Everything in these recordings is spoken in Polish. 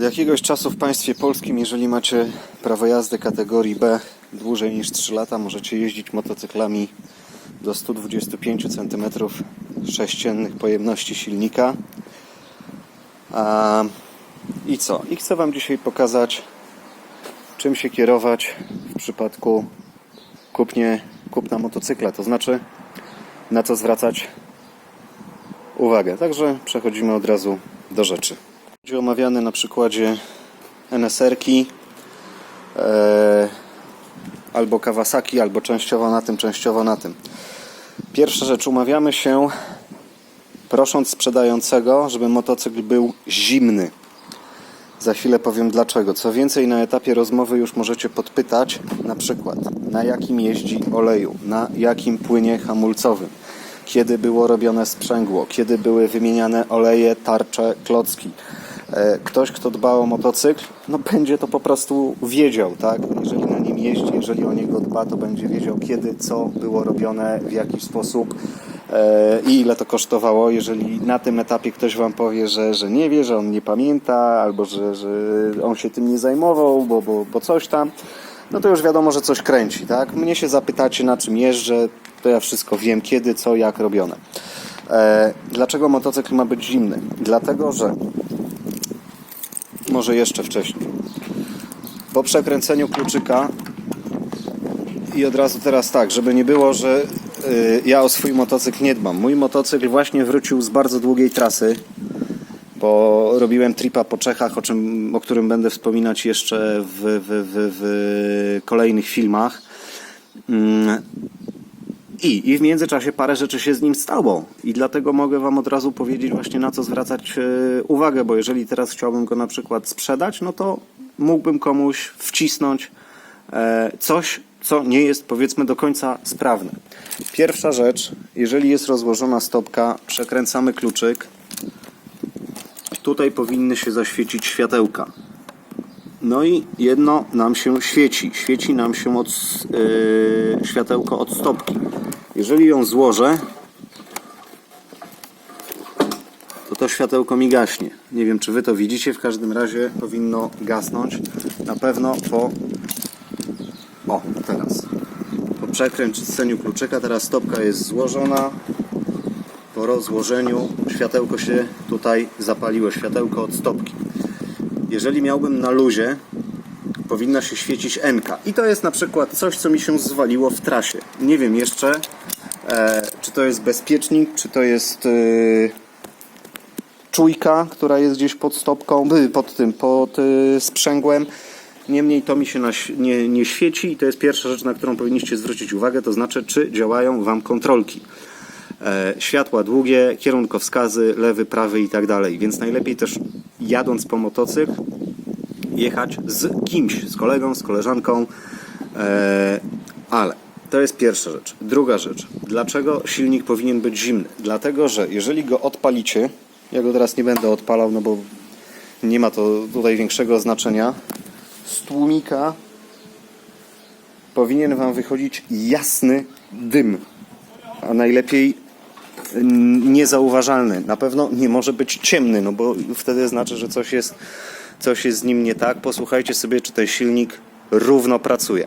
Od jakiegoś czasu w państwie polskim, jeżeli macie prawo jazdy kategorii B dłużej niż 3 lata, możecie jeździć motocyklami do 125 cm sześciennych pojemności silnika. I co? I chcę Wam dzisiaj pokazać, czym się kierować w przypadku kupnie, kupna motocykla. To znaczy, na co zwracać uwagę. Także przechodzimy od razu do rzeczy. Będzie omawiany na przykładzie NSR-ki e, albo Kawasaki, albo częściowo na tym, częściowo na tym. Pierwsza rzecz, umawiamy się prosząc sprzedającego, żeby motocykl był zimny. Za chwilę powiem dlaczego. Co więcej, na etapie rozmowy już możecie podpytać na przykład na jakim jeździ oleju, na jakim płynie hamulcowym, kiedy było robione sprzęgło, kiedy były wymieniane oleje, tarcze, klocki. E, Ktoś, kto dba o motocykl, no będzie to po prostu wiedział, tak? Jeżeli na nim jeździ, jeżeli o niego dba, to będzie wiedział kiedy, co było robione, w jaki sposób e, i ile to kosztowało. Jeżeli na tym etapie ktoś Wam powie, że, że nie wie, że on nie pamięta, albo że, że on się tym nie zajmował, bo, bo, bo coś tam, no to już wiadomo, że coś kręci, tak? Mnie się zapytacie, na czym jeżdżę, to ja wszystko wiem, kiedy, co, jak robione. E, dlaczego motocykl ma być zimny? Dlatego, że może jeszcze wcześniej. Po przekręceniu kluczyka i od razu teraz tak, żeby nie było, że y, ja o swój motocykl nie dbam. Mój motocykl właśnie wrócił z bardzo długiej trasy, bo robiłem tripa po Czechach, o, czym, o którym będę wspominać jeszcze w, w, w, w kolejnych filmach. I, I w międzyczasie parę rzeczy się z nim stało. I dlatego mogę Wam od razu powiedzieć właśnie na co zwracać e, uwagę, bo jeżeli teraz chciałbym go na przykład sprzedać, no to mógłbym komuś wcisnąć e, coś, co nie jest powiedzmy do końca sprawne. Pierwsza rzecz, jeżeli jest rozłożona stopka, przekręcamy kluczyk. Tutaj powinny się zaświecić światełka. No i jedno nam się świeci. Świeci nam się od, yy, światełko od stopki. Jeżeli ją złożę, to to światełko mi gaśnie. Nie wiem, czy Wy to widzicie, w każdym razie powinno gasnąć. Na pewno po... O, teraz. Po przekręceniu kluczyka, teraz stopka jest złożona. Po rozłożeniu światełko się tutaj zapaliło, światełko od stopki. Jeżeli miałbym na luzie, powinna się świecić N. I to jest na przykład coś, co mi się zwaliło w trasie. Nie wiem jeszcze, e, czy to jest bezpiecznik, czy to jest e, czujka, która jest gdzieś pod stopką, pod tym, pod e, sprzęgłem. Niemniej to mi się na, nie, nie świeci i to jest pierwsza rzecz, na którą powinniście zwrócić uwagę, to znaczy, czy działają Wam kontrolki. E, światła długie, kierunkowskazy, lewy, prawy i tak dalej. Więc najlepiej też jadąc po motocykl jechać z kimś, z kolegą, z koleżanką, e, ale to jest pierwsza rzecz. Druga rzecz. Dlaczego silnik powinien być zimny? Dlatego, że jeżeli go odpalicie, ja go teraz nie będę odpalał, no bo nie ma to tutaj większego znaczenia, z tłumika powinien Wam wychodzić jasny dym, a najlepiej niezauważalny. Na pewno nie może być ciemny, no bo wtedy znaczy, że coś jest, coś jest z nim nie tak. Posłuchajcie sobie, czy ten silnik równo pracuje.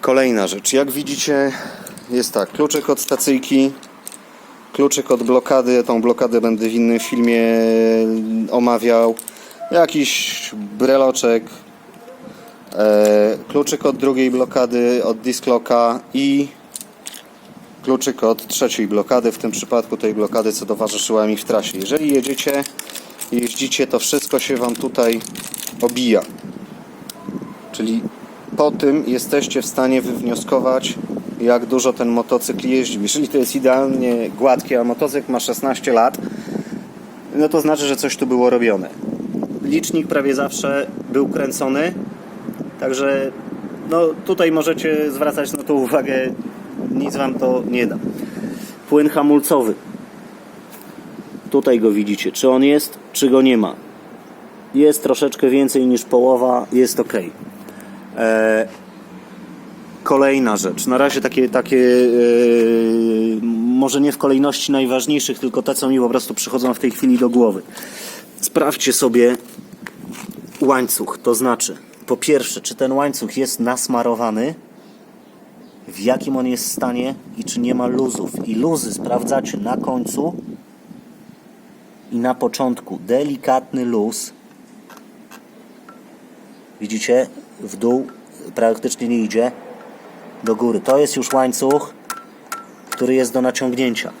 Kolejna rzecz. Jak widzicie, jest tak, kluczyk od stacyjki, kluczyk od blokady. Tą blokadę będę w innym filmie omawiał. Jakiś breloczek, e, kluczyk od drugiej blokady, od disklocka i kluczyk od trzeciej blokady, w tym przypadku tej blokady, co towarzyszyła mi w trasie. Jeżeli jedziecie, jeździcie, to wszystko się Wam tutaj obija. Czyli po tym jesteście w stanie wywnioskować, jak dużo ten motocykl jeździł. Jeżeli to jest idealnie gładkie, a motocykl ma 16 lat, no to znaczy, że coś tu było robione. Licznik prawie zawsze był kręcony, także no tutaj możecie zwracać na to uwagę, nic Wam to nie da. Płyn hamulcowy. Tutaj go widzicie, czy on jest, czy go nie ma. Jest troszeczkę więcej niż połowa, jest ok. E, kolejna rzecz. Na razie takie, takie e, może nie w kolejności najważniejszych, tylko te, co mi po prostu przychodzą w tej chwili do głowy. Sprawdźcie sobie łańcuch. To znaczy, po pierwsze, czy ten łańcuch jest nasmarowany, w jakim on jest stanie i czy nie ma luzów. I luzy sprawdzacie na końcu i na początku. Delikatny luz. Widzicie? W dół praktycznie nie idzie. Do góry. To jest już łańcuch, który jest do naciągnięcia.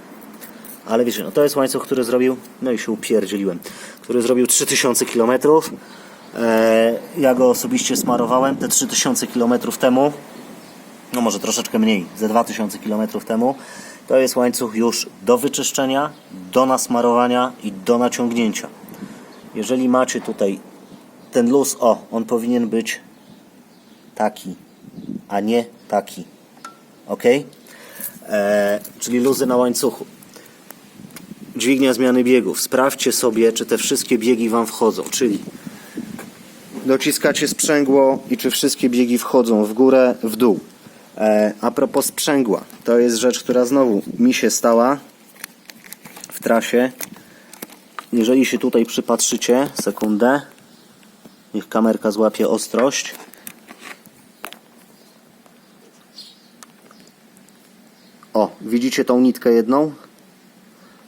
Ale wiecie, no to jest łańcuch, który zrobił, no i się upierdzieliłem, który zrobił 3000 km. E, ja go osobiście smarowałem te 3000 km temu, no może troszeczkę mniej, ze 2000 km temu. To jest łańcuch już do wyczyszczenia, do nasmarowania i do naciągnięcia. Jeżeli macie tutaj ten luz, o, on powinien być taki, a nie taki. Ok? E, czyli luzy na łańcuchu. Dźwignia zmiany biegów. Sprawdźcie sobie, czy te wszystkie biegi Wam wchodzą. Czyli dociskacie sprzęgło i czy wszystkie biegi wchodzą w górę, w dół. E, a propos sprzęgła, to jest rzecz, która znowu mi się stała w trasie. Jeżeli się tutaj przypatrzycie, sekundę, niech kamerka złapie ostrość. O, widzicie tą nitkę jedną?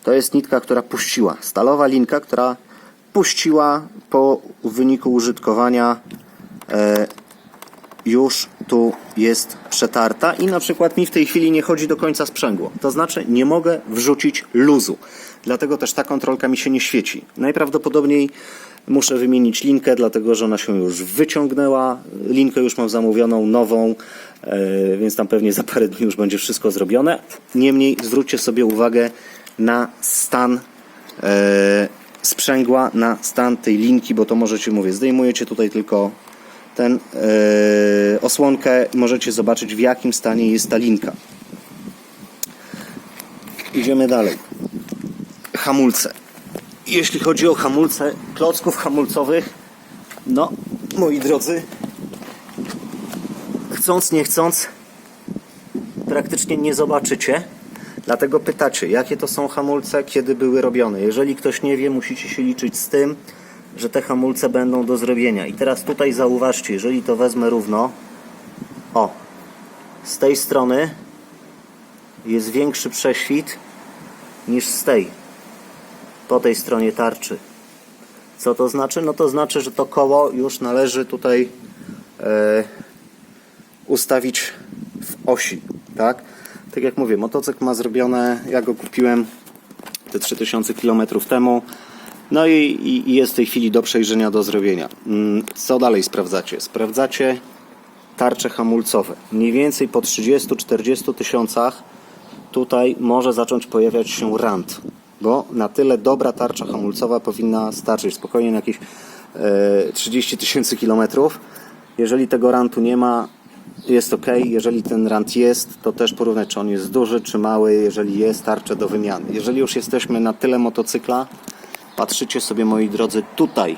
To jest nitka, która puściła. Stalowa linka, która puściła po wyniku użytkowania e, już tu jest przetarta i na przykład mi w tej chwili nie chodzi do końca sprzęgło. To znaczy nie mogę wrzucić luzu. Dlatego też ta kontrolka mi się nie świeci. Najprawdopodobniej muszę wymienić linkę, dlatego że ona się już wyciągnęła. Linkę już mam zamówioną, nową, e, więc tam pewnie za parę dni już będzie wszystko zrobione. Niemniej zwróćcie sobie uwagę na stan e, sprzęgła, na stan tej linki, bo to możecie, mówię, zdejmujecie tutaj tylko ten e, osłonkę możecie zobaczyć w jakim stanie jest ta linka. Idziemy dalej. Hamulce. Jeśli chodzi o hamulce, klocków hamulcowych, no, moi drodzy, chcąc, nie chcąc, praktycznie nie zobaczycie. Dlatego pytacie, jakie to są hamulce, kiedy były robione. Jeżeli ktoś nie wie, musicie się liczyć z tym, że te hamulce będą do zrobienia. I teraz tutaj zauważcie, jeżeli to wezmę równo, o, z tej strony jest większy prześwit niż z tej, po tej stronie tarczy. Co to znaczy? No to znaczy, że to koło już należy tutaj e, ustawić w osi, tak? Tak jak mówię, motocykl ma zrobione, ja go kupiłem te 3000 km temu. No i, i, jest w tej chwili do przejrzenia, do zrobienia. Mm, Co dalej sprawdzacie? Sprawdzacie tarcze hamulcowe. Mniej więcej po 30-40 tysiącach tutaj może zacząć pojawiać się rant, bo na tyle dobra tarcza hamulcowa powinna starczyć spokojnie na jakieś e, 30 tysięcy kilometrów. Jeżeli tego rantu nie ma, jest ok. Jeżeli ten rant jest, to też porównać, czy on jest duży, czy mały, jeżeli jest tarcze do wymiany. Jeżeli już jesteśmy na tyle motocykla, patrzycie sobie, moi drodzy, tutaj,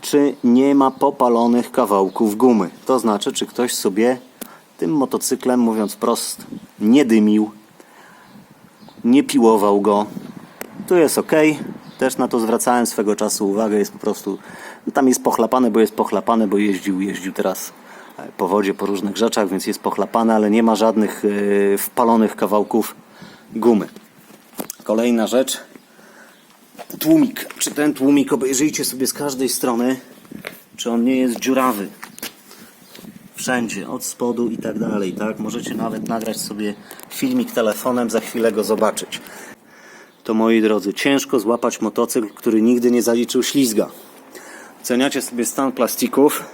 czy nie ma popalonych kawałków gumy. To znaczy, czy ktoś sobie tym motocyklem, mówiąc prost, nie dymił, nie piłował go. Tu jest ok. Też na to zwracałem swego czasu uwagę. Jest po prostu, no tam jest pochlapane, bo jest pochlapane, bo jeździł, jeździł teraz e, po wodzie, po różnych rzeczach, więc jest pochlapane, ale nie ma żadnych e, wpalonych kawałków gumy. Kolejna rzecz. Tłumik. Czy ten tłumik, obejrzyjcie sobie z każdej strony, czy on nie jest dziurawy wszędzie, od spodu i tak dalej, tak? Możecie nawet nagrać sobie filmik telefonem, za chwilę go zobaczyć. To moi drodzy, ciężko złapać motocykl, który nigdy nie zaliczył ślizga. Oceniacie sobie stan plastików.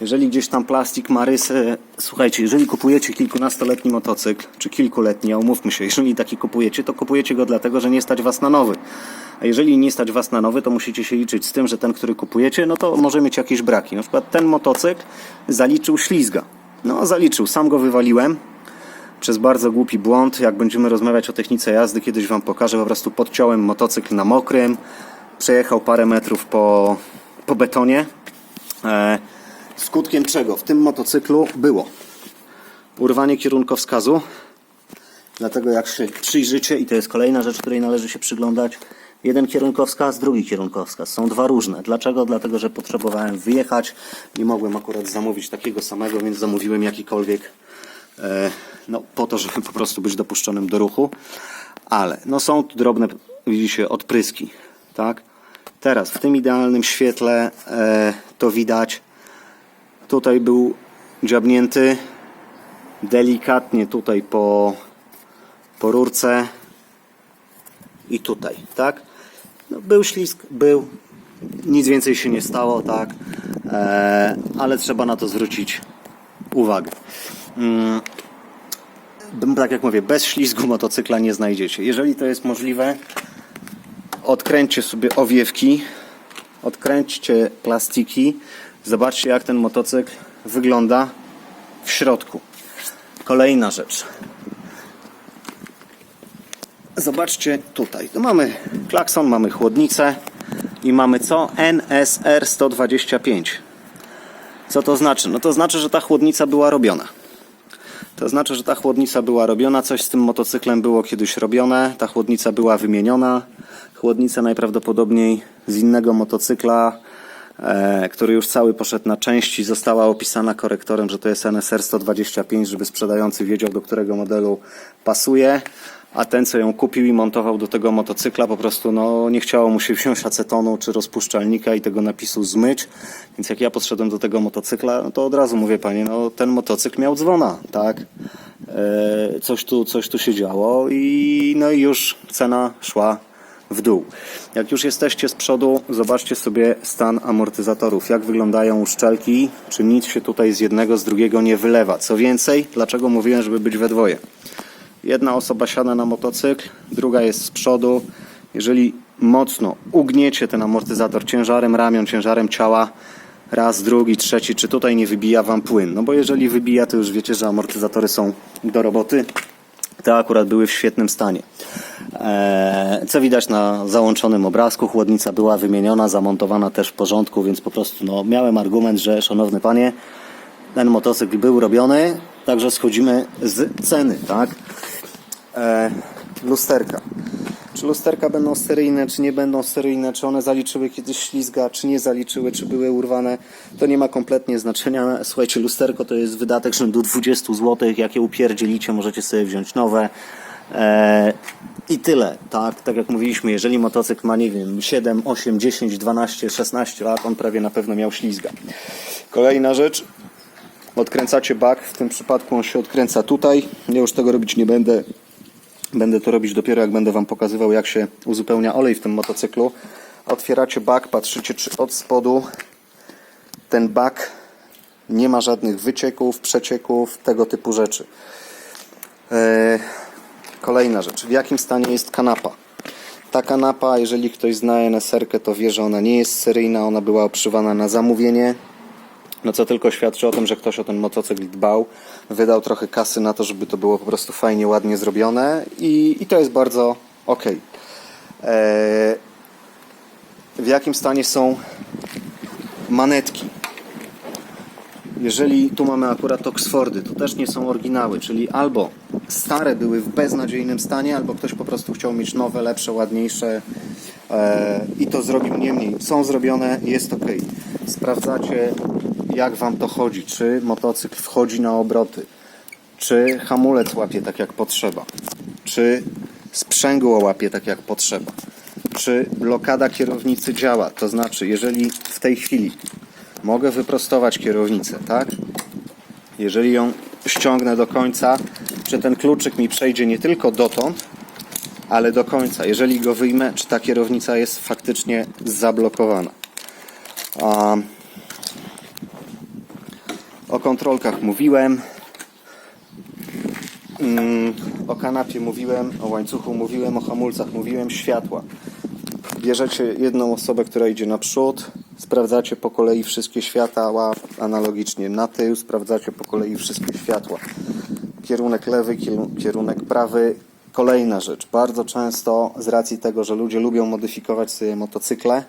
Jeżeli gdzieś tam plastik ma rysę, słuchajcie, jeżeli kupujecie kilkunastoletni motocykl, czy kilkuletni, a umówmy się, jeżeli taki kupujecie, to kupujecie go dlatego, że nie stać was na nowy. A jeżeli nie stać was na nowy, to musicie się liczyć z tym, że ten, który kupujecie, no to może mieć jakieś braki. Na przykład ten motocykl zaliczył ślizga. No, zaliczył, sam go wywaliłem przez bardzo głupi błąd. Jak będziemy rozmawiać o technice jazdy, kiedyś wam pokażę, po prostu podciąłem motocykl na mokrym, przejechał parę metrów po, po betonie. E, skutkiem czego w tym motocyklu było urwanie kierunkowskazu. Dlatego jak się przyjrzycie, i to jest kolejna rzecz, której należy się przyglądać, Jeden kierunkowskaz, drugi kierunkowskaz. Są dwa różne. Dlaczego? Dlatego, że potrzebowałem wyjechać. Nie mogłem akurat zamówić takiego samego, więc zamówiłem jakikolwiek e, no, po to, żeby po prostu być dopuszczonym do ruchu. Ale no są tu drobne, widzicie, odpryski. Tak? Teraz w tym idealnym świetle e, to widać. Tutaj był dziabnięty delikatnie tutaj po, po rurce i tutaj, tak? No, był ślisk, był, nic więcej się nie stało, tak? E, ale trzeba na to zwrócić uwagę. Mm, tak jak mówię, bez ślizgu motocykla nie znajdziecie. Jeżeli to jest możliwe, odkręćcie sobie owiewki, odkręćcie plastiki, zobaczcie jak ten motocykl wygląda w środku. Kolejna rzecz. Zobaczcie tutaj. Tu mamy klakson, mamy chłodnicę i mamy co? NSR 125. Co to znaczy? No to znaczy, że ta chłodnica była robiona. To znaczy, że ta chłodnica była robiona, coś z tym motocyklem było kiedyś robione, ta chłodnica była wymieniona. Chłodnica najprawdopodobniej z innego motocykla, e, który już cały poszedł na części, została opisana korektorem, że to jest NSR 125, żeby sprzedający wiedział, do którego modelu pasuje. A ten, co ją kupił i montował do tego motocykla, po prostu no, nie chciało mu się wziąć acetonu czy rozpuszczalnika i tego napisu zmyć. Więc jak ja podszedłem do tego motocykla, no to od razu mówię, panie, no ten motocykl miał dzwona, tak? E, coś, tu, coś tu się działo i no i już cena szła w dół. Jak już jesteście z przodu, zobaczcie sobie stan amortyzatorów, jak wyglądają uszczelki, czy nic się tutaj z jednego, z drugiego nie wylewa. Co więcej, dlaczego mówiłem, żeby być we dwoje? Jedna osoba siada na motocykl, druga jest z przodu. Jeżeli mocno ugniecie ten amortyzator ciężarem ramion, ciężarem ciała, raz, drugi, trzeci, czy tutaj nie wybija wam płyn? No bo jeżeli wybija, to już wiecie, że amortyzatory są do roboty. Te akurat były w świetnym stanie. Eee, Co widać na załączonym obrazku, chłodnica była wymieniona, zamontowana też w porządku, więc po prostu no, miałem argument, że szanowny panie, ten motocykl był robiony, także schodzimy z ceny, tak? E, lusterka. Czy lusterka będą steryjne, czy nie będą steryjne, czy one zaliczyły kiedyś ślizga, czy nie zaliczyły, czy były urwane, to nie ma kompletnie znaczenia. Słuchajcie, lusterko to jest wydatek rzędu 20 zł, jak je upierdzielicie, możecie sobie wziąć nowe. E, I tyle, tak? Tak jak mówiliśmy, jeżeli motocykl ma, nie wiem, 7, 8, 10, 12, 16 lat, on prawie na pewno miał ślizga. Kolejna rzecz, odkręcacie bak, w tym przypadku on się odkręca tutaj. Ja już tego robić nie będę. Będę to robić dopiero jak będę Wam pokazywał jak się uzupełnia olej w tym motocyklu. Otwieracie bak, patrzycie czy od spodu ten bak nie ma żadnych wycieków, przecieków, tego typu rzeczy. Eee, Kolejna rzecz, w jakim stanie jest kanapa? Ta kanapa, jeżeli ktoś zna NSR-kę, to wie, że ona nie jest seryjna, ona była obszywana na zamówienie. No co tylko świadczy o tym, że ktoś o ten motocykl dbał, wydał trochę kasy na to, żeby to było po prostu fajnie, ładnie zrobione i, i to jest bardzo ok. Eee, w jakim stanie są manetki? Jeżeli tu mamy akurat Oxfordy, to też nie są oryginały, czyli albo stare były w beznadziejnym stanie, albo ktoś po prostu chciał mieć nowe, lepsze, ładniejsze e, i to zrobił niemniej. Są zrobione, jest ok. Sprawdzacie, jak Wam to chodzi, czy motocykl wchodzi na obroty, czy hamulec łapie tak jak potrzeba, czy sprzęgło łapie tak jak potrzeba, czy blokada kierownicy działa, to znaczy, jeżeli w tej chwili mogę wyprostować kierownicę, tak? Jeżeli ją ściągnę do końca, czy ten kluczyk mi przejdzie nie tylko dotąd, ale do końca. Jeżeli go wyjmę, czy ta kierownica jest faktycznie zablokowana. A o kontrolkach mówiłem. Mm, O kanapie mówiłem, o łańcuchu mówiłem, o hamulcach mówiłem, światła. Bierzecie jedną osobę, która idzie naprzód, sprawdzacie po kolei wszystkie światła, analogicznie na tył, sprawdzacie po kolei wszystkie światła. Kierunek lewy, kier- kierunek prawy. Kolejna rzecz, bardzo często z racji tego, że ludzie lubią modyfikować sobie motocykle,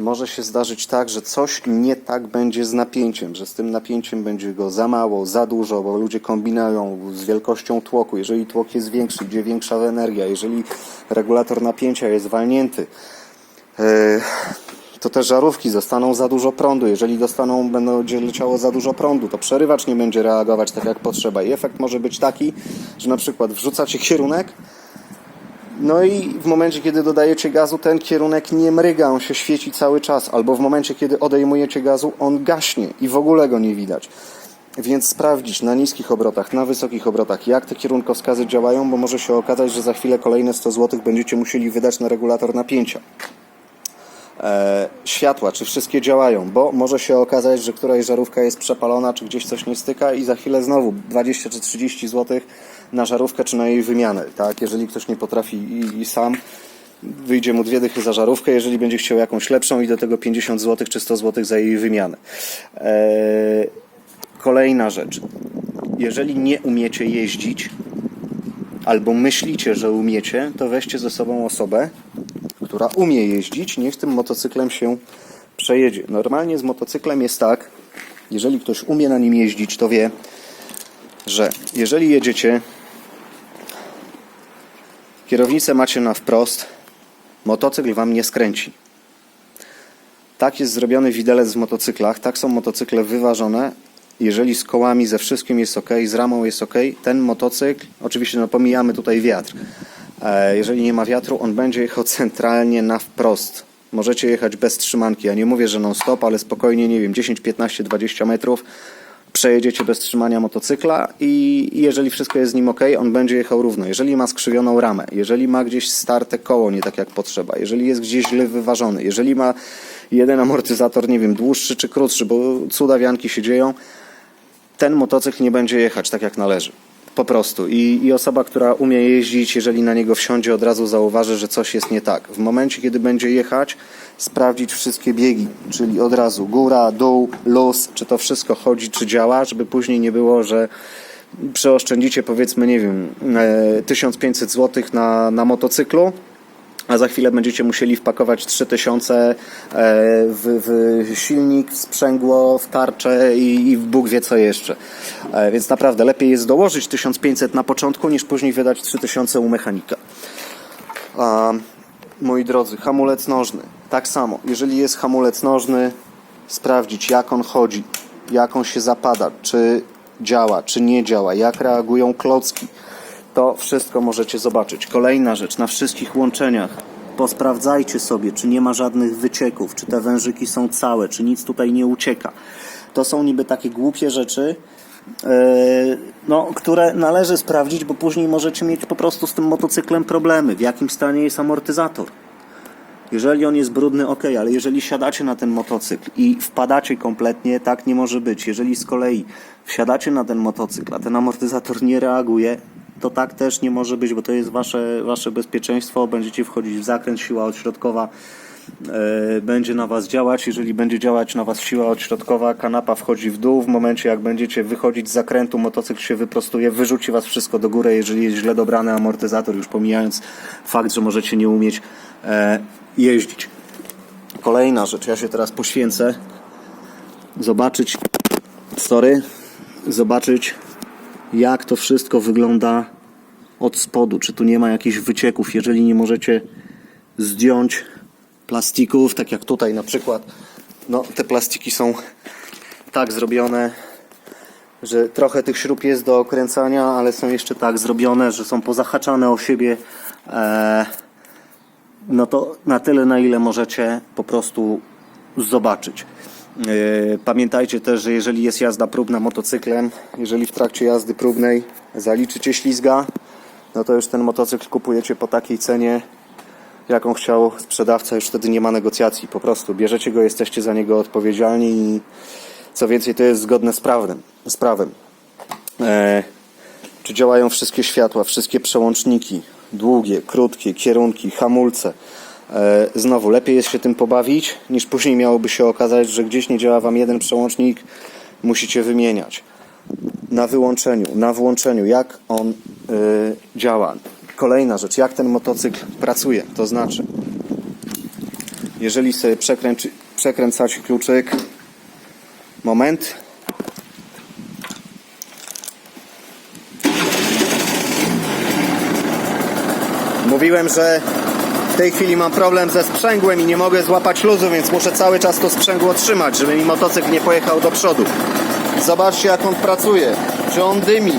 może się zdarzyć tak, że coś nie tak będzie z napięciem, że z tym napięciem będzie go za mało, za dużo, bo ludzie kombinują z wielkością tłoku. Jeżeli tłok jest większy, gdzie większa energia, jeżeli regulator napięcia jest walnięty, yy, to te żarówki dostaną za dużo prądu. Jeżeli dostaną, będzie leciało za dużo prądu, to przerywacz nie będzie reagować tak jak potrzeba. I efekt może być taki, że na przykład wrzucacie kierunek, no i w momencie, kiedy dodajecie gazu, ten kierunek nie mryga, on się świeci cały czas, albo w momencie, kiedy odejmujecie gazu, on gaśnie i w ogóle go nie widać. Więc sprawdzić na niskich obrotach, na wysokich obrotach, jak te kierunkowskazy działają, bo może się okazać, że za chwilę kolejne 100 zł będziecie musieli wydać na regulator napięcia. E, światła, czy wszystkie działają, bo może się okazać, że któraś żarówka jest przepalona, czy gdzieś coś nie styka i za chwilę znowu 20 czy 30 zł na żarówkę, czy na jej wymianę. Tak? Jeżeli ktoś nie potrafi i, i sam, wyjdzie mu dwie dychy za żarówkę, jeżeli będzie chciał jakąś lepszą i do tego 50 zł czy 100 zł za jej wymianę. E, kolejna rzecz. Jeżeli nie umiecie jeździć, albo myślicie, że umiecie, to weźcie ze sobą osobę, która umie jeździć, niech tym motocyklem się przejedzie. Normalnie z motocyklem jest tak, jeżeli ktoś umie na nim jeździć, to wie, że jeżeli jedziecie, kierownicę macie na wprost, motocykl wam nie skręci. Tak jest zrobiony widelec w motocyklach, tak są motocykle wyważone. Jeżeli z kołami, ze wszystkim jest ok, z ramą jest ok, ten motocykl, oczywiście no pomijamy tutaj wiatr, jeżeli nie ma wiatru, on będzie jechał centralnie na wprost. Możecie jechać bez trzymanki. Ja nie mówię, że non stop, ale spokojnie, nie wiem, 10, 15, 20 metrów przejedziecie bez trzymania motocykla i i jeżeli wszystko jest z nim ok, on będzie jechał równo. Jeżeli ma skrzywioną ramę, jeżeli ma gdzieś starte koło nie tak jak potrzeba, jeżeli jest gdzieś źle wyważony, jeżeli ma jeden amortyzator, nie wiem, dłuższy czy krótszy, bo cudawianki się dzieją, ten motocykl nie będzie jechać tak jak należy. Po prostu. I, I osoba, która umie jeździć, jeżeli na niego wsiądzie, od razu zauważy, że coś jest nie tak. W momencie, kiedy będzie jechać, sprawdzić wszystkie biegi, czyli od razu góra, dół, luz, czy to wszystko chodzi, czy działa, żeby później nie było, że przeoszczędzicie powiedzmy, nie wiem, e, 1500 zł na, na motocyklu, a za chwilę będziecie musieli wpakować 3000 e, w, w silnik, w sprzęgło, w tarczę i, i w Bóg wie co jeszcze. E, Więc naprawdę lepiej jest dołożyć 1500 na początku, niż później wydać 3000 u mechanika. Moi drodzy, hamulec nożny. Tak samo, jeżeli jest hamulec nożny, sprawdzić jak on chodzi, jak on się zapada, czy działa, czy nie działa, jak reagują klocki. To wszystko możecie zobaczyć. Kolejna rzecz, na wszystkich łączeniach posprawdzajcie sobie, czy nie ma żadnych wycieków, czy te wężyki są całe, czy nic tutaj nie ucieka. To są niby takie głupie rzeczy, yy, no, które należy sprawdzić, bo później możecie mieć po prostu z tym motocyklem problemy. W jakim stanie jest amortyzator? Jeżeli on jest brudny, ok, ale jeżeli siadacie na ten motocykl i wpadacie kompletnie, tak nie może być. Jeżeli z kolei wsiadacie na ten motocykl, a ten amortyzator nie reaguje, to tak też nie może być, bo to jest wasze, wasze bezpieczeństwo. Będziecie wchodzić w zakręt, siła odśrodkowa e, będzie na was działać. Jeżeli będzie działać na was siła odśrodkowa, kanapa wchodzi w dół. W momencie jak będziecie wychodzić z zakrętu, motocykl się wyprostuje, wyrzuci was wszystko do góry, jeżeli jest źle dobrany amortyzator, już pomijając fakt, że możecie nie umieć e, jeździć. Kolejna rzecz, ja się teraz poświęcę zobaczyć, sorry, zobaczyć jak to wszystko wygląda od spodu, czy tu nie ma jakichś wycieków, jeżeli nie możecie zdjąć plastików, tak jak tutaj na przykład, no te plastiki są tak zrobione, że trochę tych śrub jest do okręcania, ale są jeszcze tak zrobione, że są pozahaczane o siebie. E, no to na tyle, na ile możecie po prostu zobaczyć. Yy, Pamiętajcie też, że jeżeli jest jazda próbna motocyklem, jeżeli w trakcie jazdy próbnej zaliczycie ślizga, no to już ten motocykl kupujecie po takiej cenie, jaką chciał sprzedawca, już wtedy nie ma negocjacji. Po prostu bierzecie go, jesteście za niego odpowiedzialni i co więcej, to jest zgodne z prawem. Z prawem. E, czy działają wszystkie światła, wszystkie przełączniki, długie, krótkie, kierunki, hamulce. E, Znowu, lepiej jest się tym pobawić, niż później miałoby się okazać, że gdzieś nie działa Wam jeden przełącznik, musicie wymieniać. Na wyłączeniu, na włączeniu, jak on y, działa. Kolejna rzecz, jak ten motocykl pracuje, to znaczy jeżeli sobie przekręci, przekręcacie kluczyk, moment. Mówiłem, że tej chwili mam problem ze sprzęgłem i nie mogę złapać luzu, więc muszę cały czas to sprzęgło trzymać, żeby mi motocykl nie pojechał do przodu. Zobaczcie jak on pracuje, czy on dymi.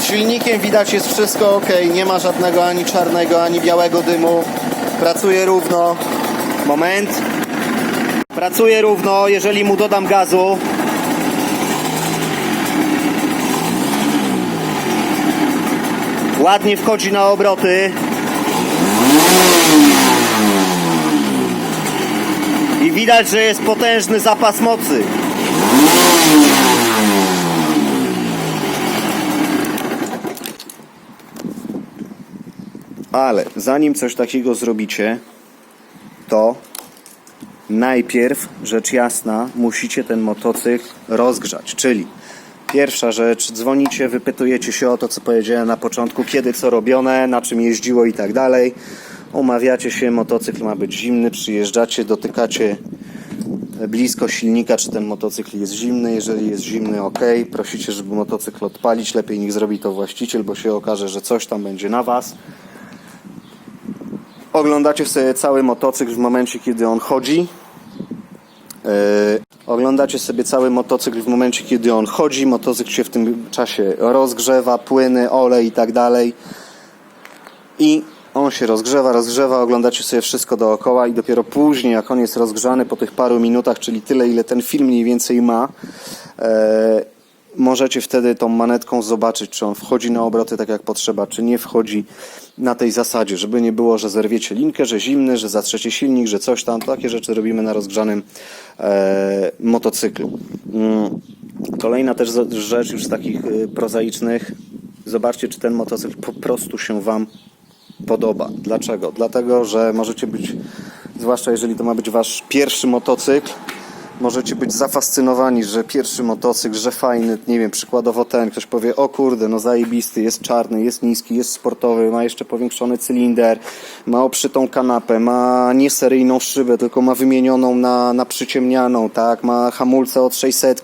Silnikiem widać jest wszystko ok, nie ma żadnego ani czarnego, ani białego dymu. Pracuje równo. Moment. Pracuje równo, jeżeli mu dodam gazu. Ładnie wchodzi na obroty. I widać, że jest potężny zapas mocy. Ale zanim coś takiego zrobicie, to najpierw, rzecz jasna, musicie ten motocykl rozgrzać. Czyli pierwsza rzecz, dzwonicie, wypytujecie się o to, co powiedziałem na początku, kiedy co robione, na czym jeździło i tak dalej. Umawiacie się, motocykl ma być zimny, przyjeżdżacie, dotykacie blisko silnika, czy ten motocykl jest zimny. Jeżeli jest zimny, ok. Prosicie, żeby motocykl odpalić. Lepiej niech zrobi to właściciel, bo się okaże, że coś tam będzie na Was. Oglądacie sobie cały motocykl w momencie, kiedy on chodzi. Yy, oglądacie sobie cały motocykl w momencie, kiedy on chodzi. Motocykl się w tym czasie rozgrzewa, płyny, olej i tak dalej. I on się rozgrzewa, rozgrzewa, oglądacie sobie wszystko dookoła i dopiero później, jak on jest rozgrzany po tych paru minutach, czyli tyle, ile ten film mniej więcej ma, e, możecie wtedy tą manetką zobaczyć, czy on wchodzi na obroty tak jak potrzeba, czy nie wchodzi na tej zasadzie, żeby nie było, że zerwiecie linkę, że zimny, że zatrzecie silnik, że coś tam. Takie rzeczy robimy na rozgrzanym e, motocyklu. Mm. Kolejna też rzecz już z takich y, prozaicznych. Zobaczcie, czy ten motocykl po prostu się Wam podoba. Dlaczego? Dlatego, że możecie być, zwłaszcza jeżeli to ma być Wasz pierwszy motocykl, możecie być zafascynowani, że pierwszy motocykl, że fajny, nie wiem, przykładowo ten, ktoś powie, o kurde, no zajebisty, jest czarny, jest niski, jest sportowy, ma jeszcze powiększony cylinder, ma oprzytą kanapę, ma nie seryjną szybę, tylko ma wymienioną na, na przyciemnianą, tak, ma hamulce od 600,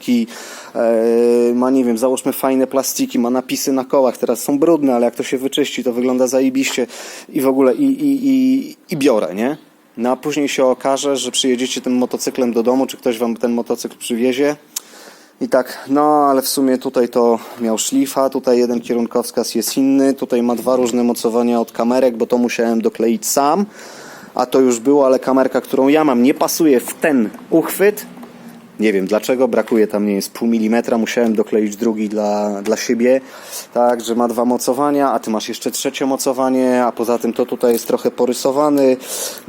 e, ma, nie wiem, załóżmy fajne plastiki, ma napisy na kołach, teraz są brudne, ale jak to się wyczyści, to wygląda zajebiście i w ogóle, i, i, i, i biorę, nie? No a później się okaże, że przyjedziecie tym motocyklem do domu, czy ktoś wam ten motocykl przywiezie. I tak, no ale w sumie tutaj to miał szlifa, tutaj jeden kierunkowskaz jest inny, tutaj ma dwa różne mocowania od kamerek, bo to musiałem dokleić sam, a to już było, ale kamerka, którą ja mam, nie pasuje w ten uchwyt. Nie wiem dlaczego, brakuje tam, nie jest pół milimetra, musiałem dokleić drugi dla, dla siebie, tak, że ma dwa mocowania, a ty masz jeszcze trzecie mocowanie, a poza tym to tutaj jest trochę porysowany,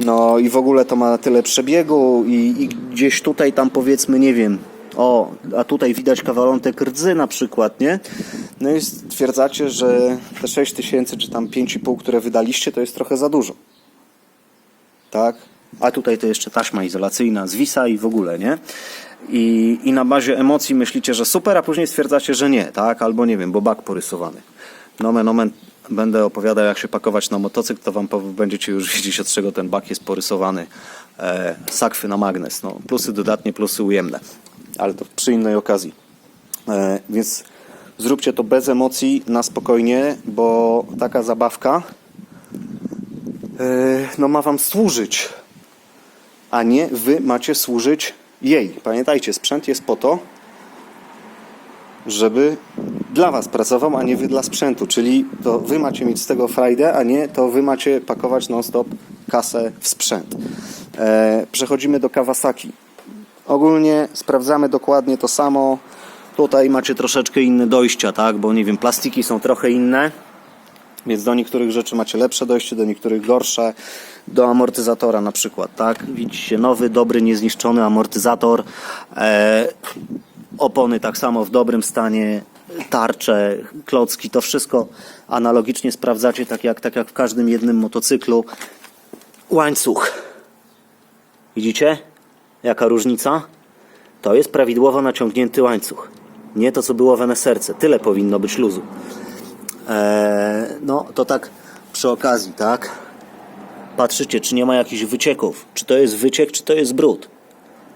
no i w ogóle to ma tyle przebiegu i, i gdzieś tutaj tam powiedzmy, nie wiem, o, a tutaj widać kawalątek rdzy na przykład, nie? No i stwierdzacie, że te 6 tysięcy czy tam 5,5, które wydaliście, to jest trochę za dużo. Tak? A tutaj to jeszcze taśma izolacyjna zwisa i w ogóle, nie? I, I na bazie emocji myślicie, że super, a później stwierdzacie, że nie, tak? Albo nie wiem, bo bak porysowany. Nomen omen, będę opowiadał jak się pakować na motocykl, to wam będziecie już wiedzieć od czego ten bak jest porysowany. E, sakwy na magnes, no plusy dodatnie, plusy ujemne. Ale to przy innej okazji. E, więc zróbcie to bez emocji, na spokojnie, bo taka zabawka e, no ma wam służyć, a nie wy macie służyć jej. Pamiętajcie, sprzęt jest po to, żeby dla was pracował, a nie wy dla sprzętu. Czyli to wy macie mieć z tego frajdę, a nie to wy macie pakować non-stop kasę w sprzęt. E, przechodzimy do Kawasaki. Ogólnie sprawdzamy dokładnie to samo. Tutaj macie troszeczkę inne dojścia, tak? Bo nie wiem, plastiki są trochę inne. Więc do niektórych rzeczy macie lepsze dojście, do niektórych gorsze. Do amortyzatora na przykład, tak? Widzicie, nowy, dobry, niezniszczony amortyzator. E, opony tak samo w dobrym stanie. Tarcze, klocki, to wszystko analogicznie sprawdzacie, tak jak, tak jak w każdym jednym motocyklu. Łańcuch. Widzicie? Jaka różnica? To jest prawidłowo naciągnięty łańcuch. Nie to, co było w NSRC. Tyle powinno być luzu. Eee, no, to tak przy okazji, tak? Patrzycie, czy nie ma jakichś wycieków. Czy to jest wyciek, czy to jest brud.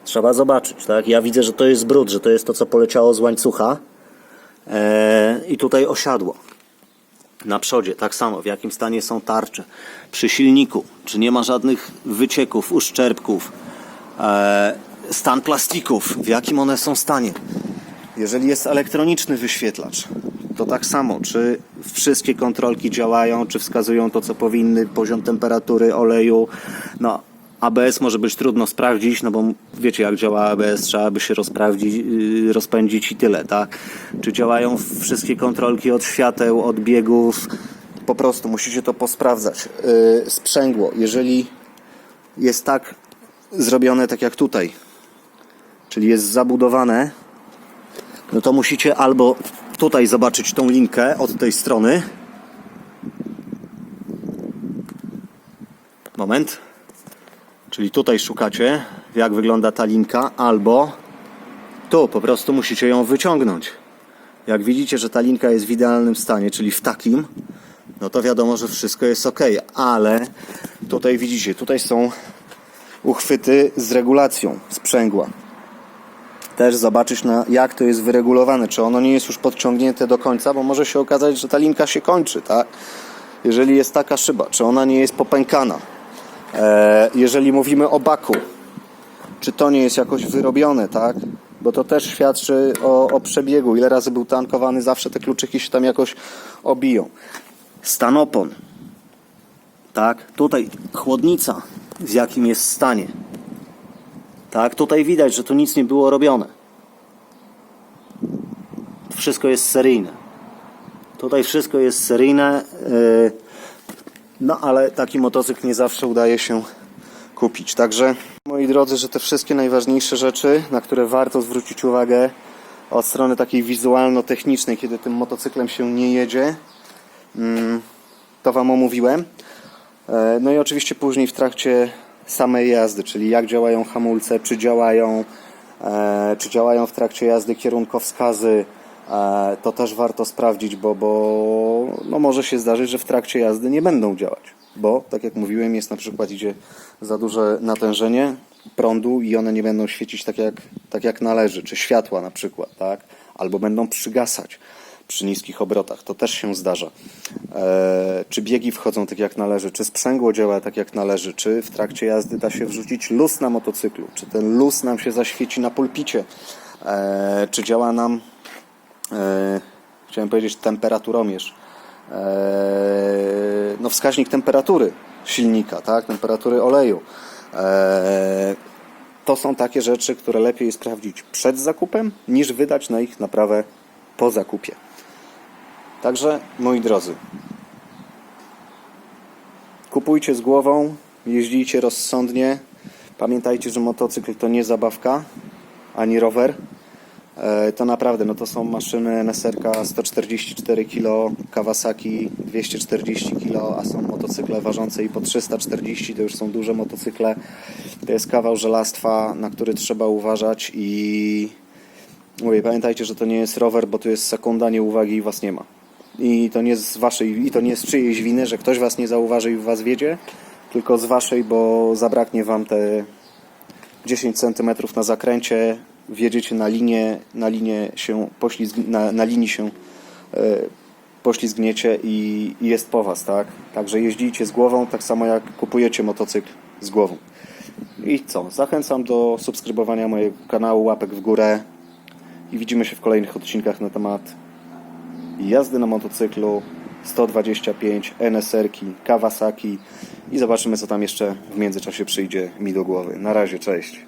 Trzeba zobaczyć, tak? Ja widzę, że to jest brud, że to jest to, co poleciało z łańcucha e, i tutaj osiadło. Na przodzie tak samo, w jakim stanie są tarcze. Przy silniku, czy nie ma żadnych wycieków, uszczerbków, e, stan plastików, w jakim one są stanie. Jeżeli jest elektroniczny wyświetlacz, to tak samo, czy wszystkie kontrolki działają, czy wskazują to, co powinny, poziom temperatury oleju. No, ABS może być trudno sprawdzić, no bo wiecie, jak działa ABS, trzeba by się rozprawdzić, yy, rozpędzić i tyle, tak? Czy działają wszystkie kontrolki od świateł, od biegów? Po prostu musicie to posprawdzać. Yy, sprzęgło, jeżeli jest tak zrobione, tak jak tutaj, czyli jest zabudowane, no to musicie albo tutaj zobaczyć tą linkę od tej strony. Moment. Czyli tutaj szukacie, jak wygląda ta linka, albo tu po prostu musicie ją wyciągnąć. Jak widzicie, że ta linka jest w idealnym stanie, czyli w takim, no to wiadomo, że wszystko jest ok, ale tutaj widzicie, tutaj są uchwyty z regulacją sprzęgła też zobaczyć, na jak to jest wyregulowane, czy ono nie jest już podciągnięte do końca, bo może się okazać, że ta linka się kończy, tak? Jeżeli jest taka szyba, czy ona nie jest popękana. E, jeżeli mówimy o baku, czy to nie jest jakoś wyrobione, tak? Bo to też świadczy o, o przebiegu. Ile razy był tankowany, zawsze te kluczyki się tam jakoś obiją. Stan opon. Tak? Tutaj chłodnica, w jakim jest stanie. Tak, tutaj widać, że tu nic nie było robione. Wszystko jest seryjne. Tutaj wszystko jest seryjne. yy, No ale taki motocykl nie zawsze udaje się kupić. Także moi drodzy, że te wszystkie najważniejsze rzeczy, na które warto zwrócić uwagę od strony takiej wizualno-technicznej, kiedy tym motocyklem się nie jedzie, mm, to Wam omówiłem. E, No i oczywiście później w trakcie samej jazdy, czyli jak działają hamulce, czy działają, e, czy działają w trakcie jazdy kierunkowskazy, e, to też warto sprawdzić, bo, bo no może się zdarzyć, że w trakcie jazdy nie będą działać, bo tak jak mówiłem, jest na przykład idzie za duże natężenie prądu i one nie będą świecić tak jak, tak jak należy, czy światła na przykład, tak? albo będą przygasać przy niskich obrotach. To też się zdarza. E, czy biegi wchodzą tak jak należy, czy sprzęgło działa tak jak należy, czy w trakcie jazdy da się wrzucić luz na motocyklu, czy ten luz nam się zaświeci na pulpicie, e, czy działa nam, e, chciałem powiedzieć, temperaturomierz. No wskaźnik temperatury silnika, tak, temperatury oleju. To są takie rzeczy, które lepiej sprawdzić przed zakupem, niż wydać na ich naprawę po zakupie. Także, moi drodzy, kupujcie z głową, jeździcie rozsądnie. Pamiętajcie, że motocykl to nie zabawka, ani rower. E, To naprawdę, no to są maszyny NSR 144 kg, Kawasaki 240 kg, a są motocykle ważące i po 340, to już są duże motocykle. To jest kawał żelastwa, na który trzeba uważać i mówię, pamiętajcie, że to nie jest rower, bo tu jest sekunda nieuwagi i was nie ma. I to nie z waszej, i to nie z czyjejś winy, że ktoś was nie zauważy i was wiedzie, tylko z waszej, bo zabraknie wam te 10 cm na zakręcie, wjedziecie na linię, na linię się poślizg, na, na linii się e, poślizgniecie i, i jest po was, tak? Także jeździcie z głową, tak samo jak kupujecie motocykl z głową. I co? Zachęcam do subskrybowania mojego kanału, łapek w górę i widzimy się w kolejnych odcinkach na temat jazdy na motocyklu 125 NSR-ki, Kawasaki i zobaczymy co tam jeszcze w międzyczasie przyjdzie mi do głowy. Na razie, cześć!